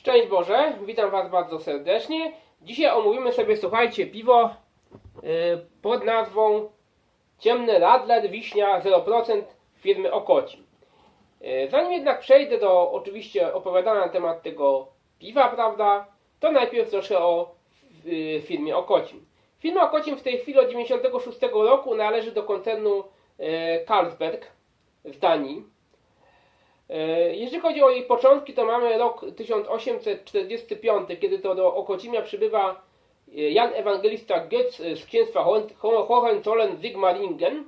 Szczęść Boże, witam Was bardzo serdecznie. Dzisiaj omówimy sobie, słuchajcie, piwo y, pod nazwą Ciemny Radler Wiśnia 0% firmy Okocim. Y, Zanim jednak przejdę do oczywiście opowiadania na temat tego piwa, prawda, to najpierw troszkę o y, firmie Okocim. Firma Okocim w tej chwili od 96 roku należy do koncernu y, Carlsberg z Danii. E, Jeżeli chodzi o jej początki, to mamy rok 1845, kiedy to do Okocimia przybywa e, Jan Ewangelista Goetz z księstwa Hohen- Ho- Hohenzollern-Sigmaringen,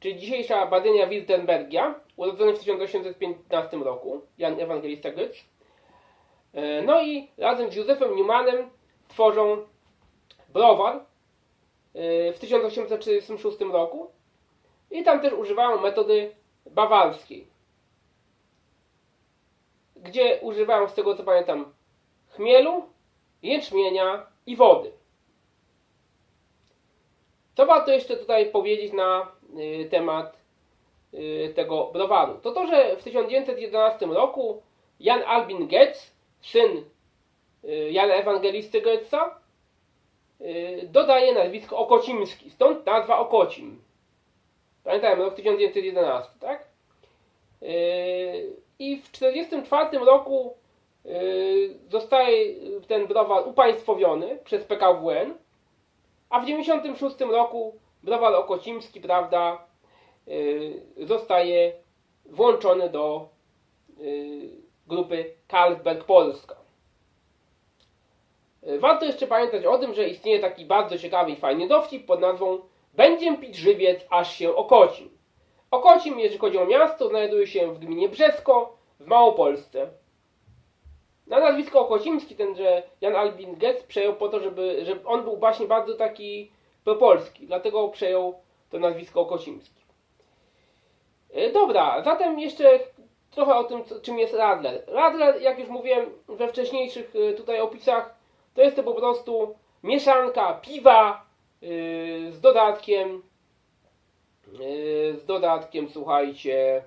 czyli dzisiejsza Badynia Württembergia, urodzony w 1815 roku, Jan Ewangelista Goetz. E, No i razem z Józefem Newmanem tworzą browar e, w 1846 roku i tam też używają metody bawarskiej gdzie używają, z tego co pamiętam, chmielu, jęczmienia i wody. Co warto jeszcze tutaj powiedzieć na y, temat y, tego browaru? To to, że w 1911 roku Jan Albin Goetz, syn y, Jana Ewangelisty Goetza, dodaje nazwisko Okocimski, stąd nazwa Okocim. Pamiętajmy, rok 1911, tak? I w 1944 roku yy, zostaje ten browar upaństwowiony przez PKWN, a w 1996 roku browar okocimski, prawda, yy, zostaje włączony do grupy Carlsberg Polska. Warto jeszcze pamiętać o tym, że istnieje taki bardzo ciekawy i fajny dowcip pod nazwą Będziem pić żywiec, aż się okocim. Okocim, jeżeli chodzi o miasto, znajduje się w gminie Brzesko w Małopolsce. Na nazwisko Okocimski tenże Jan Albin Goetz przejął po to, żeby, żeby on był właśnie bardzo taki propolski, dlatego przejął to nazwisko Okocimski. E, Dobra, zatem jeszcze trochę o tym, czym jest Radler. Radler, jak już mówiłem we wcześniejszych e, tutaj opisach, to jest to po prostu mieszanka piwa e, z dodatkiem z dodatkiem, słuchajcie,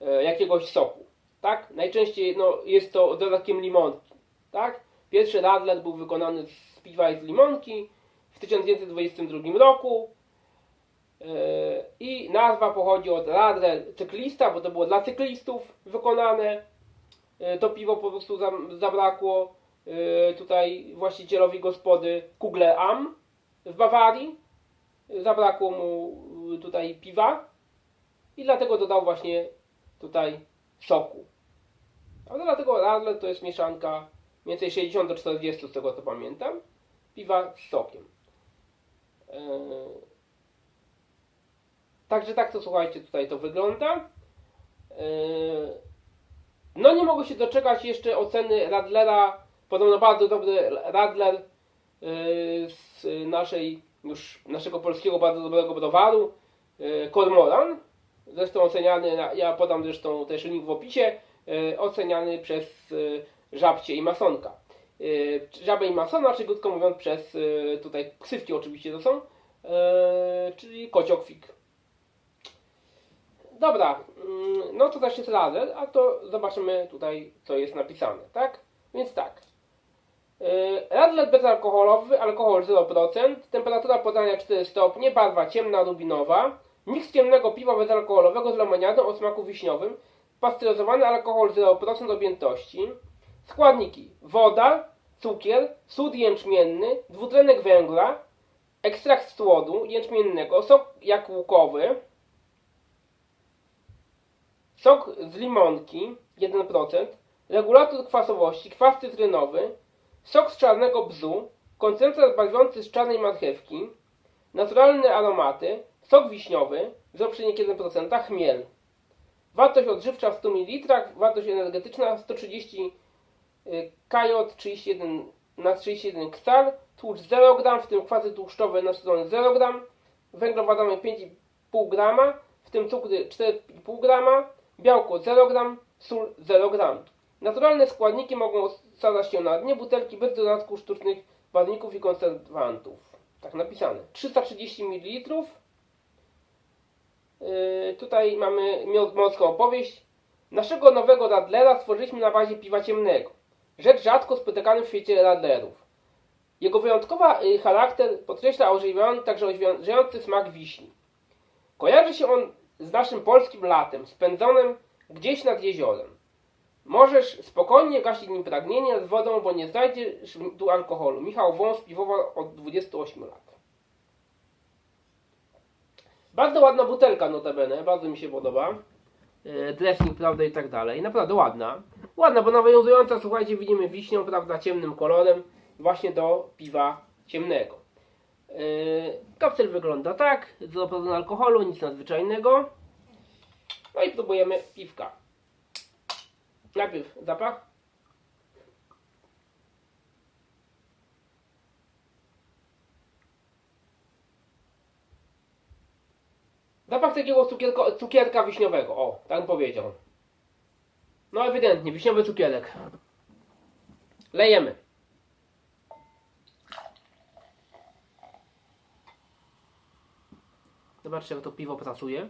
yy, jakiegoś soku, tak? Najczęściej no, jest to dodatkiem limonki, tak? Pierwszy Radler był wykonany z piwa i z limonki w 1922 roku yy, i nazwa pochodzi od Radler cyklista, bo to było dla cyklistów wykonane. Yy, To piwo po prostu zabrakło yy, tutaj właścicielowi gospody Kugler Am w Bawarii zabrakło mu y, tutaj piwa i dlatego dodał właśnie tutaj soku. A dlatego Radler to jest mieszanka mniej więcej 60 do 40 z tego co pamiętam, piwa z sokiem. Eee, Także tak to słuchajcie tutaj to wygląda. Eee, No nie mogę się doczekać jeszcze oceny Radlera. Podobno bardzo dobry Radler yy, z naszej już naszego polskiego bardzo dobrego browaru Kormoran. Zresztą oceniany, ja podam zresztą też link w opisie, yy, oceniany przez yy, Żabcie i Masonka. Żabę i Masona, czy krótko mówiąc przez tutaj ksywki oczywiście to są, czyli kociokwik. Dobra, mm, no to też jest laser, a to zobaczymy tutaj co jest napisane, tak? Więc tak. Yy, Radler bezalkoholowy, alkohol 0%, temperatura podania 4 stopnie, barwa ciemna rubinowa, miks ciemnego piwa bezalkoholowego z lemoniadą o smaku wiśniowym, pasteryzowany alkohol 0% objętości, składniki woda, cukier, sód jęczmienny, dwutlenek węgla, ekstrakt słodu jęczmiennego, sok jagółkowy, sok z limonki 1%, regulator kwasowości, kwas cytrynowy, sok z czarnego bzu, koncentrat barwiący z czarnej marchewki, naturalne aromaty, sok wiśniowy, 0,1%, chmiel. Wartość odżywcza w 100 ml, wartość energetyczna 130 y, kJ 31 na 31 kcal, tłuszcz 0 g, w tym kwasy tłuszczowe nasycone 0 g, węglowodany 5,5 g, w tym cukry 4,5 g, białko 0 g, sól 0 g. Naturalne składniki mogą osadzać się na dnie butelki bez dodatku sztucznych barwników i konserwantów. Tak napisane. 330 ml. Yy, tutaj mamy morską opowieść. Naszego nowego Radlera stworzyliśmy na bazie piwa ciemnego. rzecz rzadko spotykana w świecie radlerów. Jego wyjątkowa y, charakter podkreśla orzeźwiający, także orzeźwiający smak wiśni. Kojarzy się on z naszym polskim latem, spędzonym gdzieś nad jeziorem. Możesz spokojnie gasić nim pragnienie z wodą, bo nie znajdziesz tu alkoholu. Michał Wąs piwował od 28 lat. Bardzo ładna butelka notabene, bardzo mi się podoba. E, Dressing, prawda, i tak dalej. Naprawdę ładna. Ładna, bo nawiązująca, słuchajcie, widzimy wiśnią, prawda, ciemnym kolorem właśnie do piwa ciemnego. E, Kapsel wygląda tak, 0% alkoholu, nic nadzwyczajnego. No i próbujemy piwka. Najpierw zapach. Zapach takiego cukierko, cukierka wiśniowego. O, tak powiedział. No ewidentnie, wiśniowy cukierek. Lejemy. Zobaczcie jak to piwo pracuje.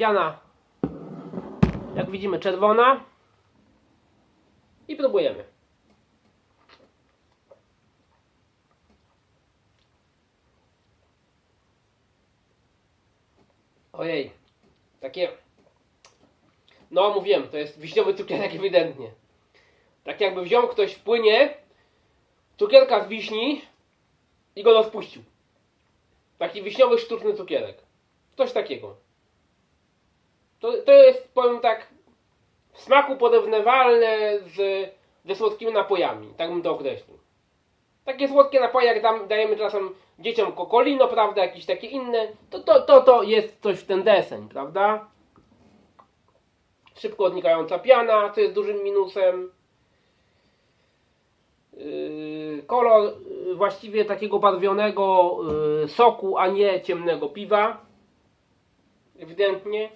Piana, jak widzimy, czerwona. I próbujemy. Ojej, takie. No, mówiłem, to jest wiśniowy cukierek ewidentnie. Tak jakby wziął ktoś w płynie cukierka z wiśni i go rozpuścił. Taki wiśniowy sztuczny cukierek. Coś takiego. To, to jest, powiem tak, w smaku porównywalne z, ze słodkimi napojami. Tak bym to określił. Takie słodkie napoje, jak dajemy czasem dzieciom kokolino, prawda, jakieś takie inne, to to, to, to jest coś w ten deseń, prawda? Szybko odnikająca piana, co jest dużym minusem. Yy, kolor yy, właściwie takiego barwionego yy, soku, a nie ciemnego piwa. Ewidentnie.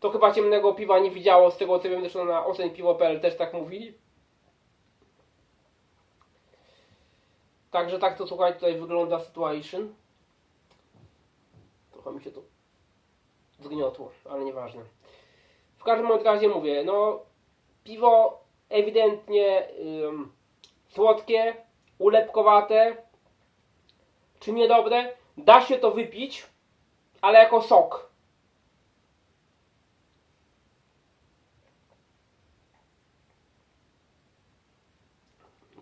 To chyba ciemnego piwa nie widziało, z tego co wiem, zresztą na ocenpiwo.pl też tak mówili. Także tak to słuchajcie, tutaj wygląda situation. Trochę mi się to zgniotło, ale nieważne. W każdym razie mówię, no piwo ewidentnie ym, słodkie, ulepkowate, czy niedobre. Da się to wypić, ale jako sok.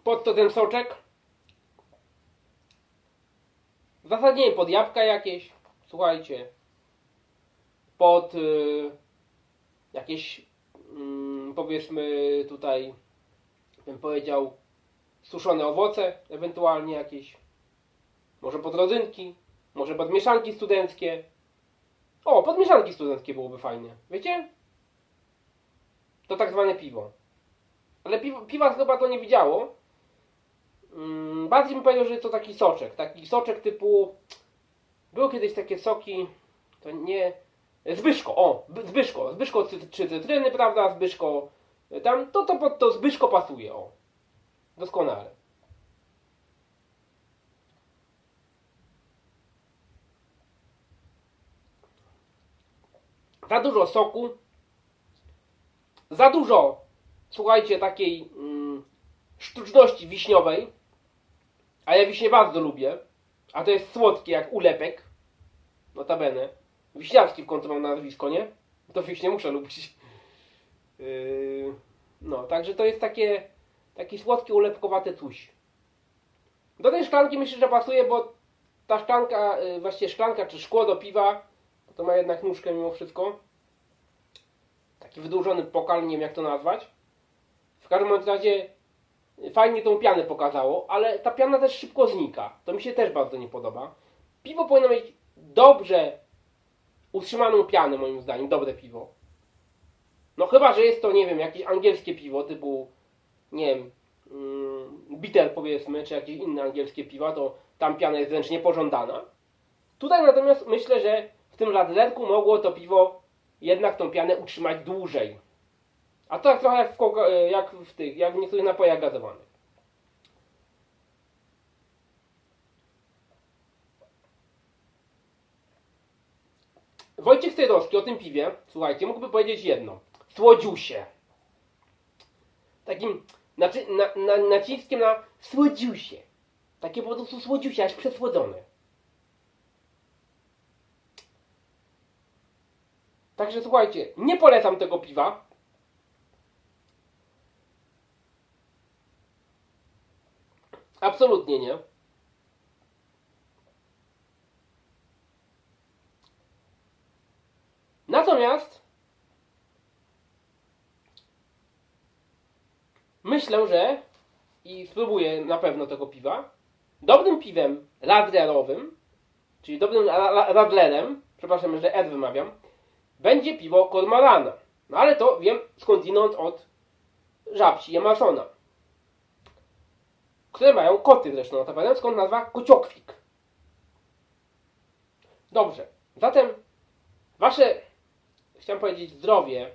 Pod to ten soczek. W zasadzie pod jabłka jakieś. Słuchajcie. Pod y, jakieś mm, powiedzmy tutaj bym powiedział suszone owoce, ewentualnie jakieś. Może pod rodzynki, może pod mieszanki studenckie. O, pod mieszanki studenckie byłoby fajnie. Wiecie? To tak zwane piwo. Ale piwo, piwa chyba to nie widziało. Bardziej bym powiedział, że to taki soczek. Taki soczek typu. Były kiedyś takie soki. To nie. Zbyszko, o, Zbyszko. Zbyszko cy- czy cytryny, prawda? Zbyszko. y, Tam, to, to to Zbyszko pasuje, o. Doskonale. Za dużo soku. Za dużo, słuchajcie, takiej mm, sztuczności wiśniowej. A ja wiśnie bardzo lubię. A to jest słodkie jak ulepek. Notabene. Wiśniarski w końcu mam nazwisko, nie? To wiśnie muszę lubić. Yy, no, także to jest takie, takie słodkie, ulepkowate coś. Do tej szklanki myślę, że pasuje, bo ta szklanka, yy, właściwie szklanka czy szkło do piwa, to ma jednak nóżkę mimo wszystko. Taki wydłużony pokal, nie wiem jak to nazwać. W każdym razie fajnie tą pianę pokazało, ale ta piana też szybko znika. To mi się też bardzo nie podoba. Piwo powinno mieć dobrze utrzymaną pianę, moim zdaniem. Dobre piwo. No chyba, że jest to, nie wiem, jakieś angielskie piwo typu, nie wiem, mm, bitter powiedzmy, czy jakieś inne angielskie piwa, to tam piana jest wręcz niepożądana. Tutaj natomiast myślę, że w tym radlerku mogło to piwo jednak tą pianę utrzymać dłużej. A to tak trochę jak w, kogo, e, jak w tych, jak w niektórych napojach gazowanych. Wojciech Tyrowski o tym piwie, słuchajcie, mógłby powiedzieć jedno. Słodził się. Takim naci na, na, naciskiem na słodził się. Takie po prostu słodził się, aż przesłodzone. Także słuchajcie, nie polecam tego piwa. Absolutnie nie. Natomiast myślę, że i spróbuję na pewno tego piwa. Dobrym piwem radlerowym, czyli dobrym ra- ra- radlerem, przepraszam, że R wymawiam, będzie piwo Kormorana. No ale to wiem skądinąd od żabci Emersona, które mają koty zresztą, notabene, skąd nazwa kociokwik. Dobrze, zatem wasze, chciałem powiedzieć zdrowie,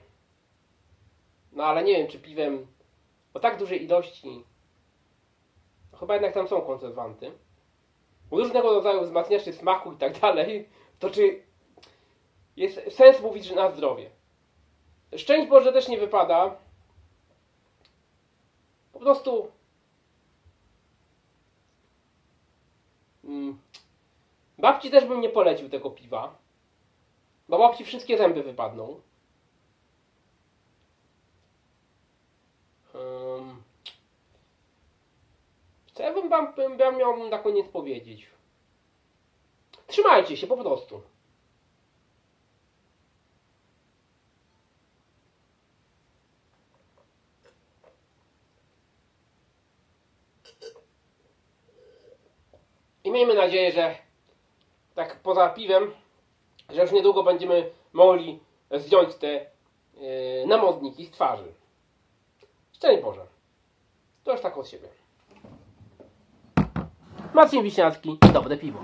no ale nie wiem czy piwem o tak dużej ilości, no chyba jednak tam są konserwanty, różnego rodzaju wzmacniacze smaku i tak dalej, to czy jest sens mówić, że na zdrowie. Szczęść Boże też nie wypada. Po prostu. Mm, babci też bym nie polecił tego piwa. Bo babci wszystkie zęby wypadną. Um, co ja bym miał na koniec powiedzieć? Trzymajcie się po prostu. I miejmy nadzieję, że tak poza piwem, że już niedługo będziemy mogli zdjąć te yy, namodniki z twarzy. Szczęść Boże. To już tak od siebie. Marcin Wiśniacki, dobre piwo.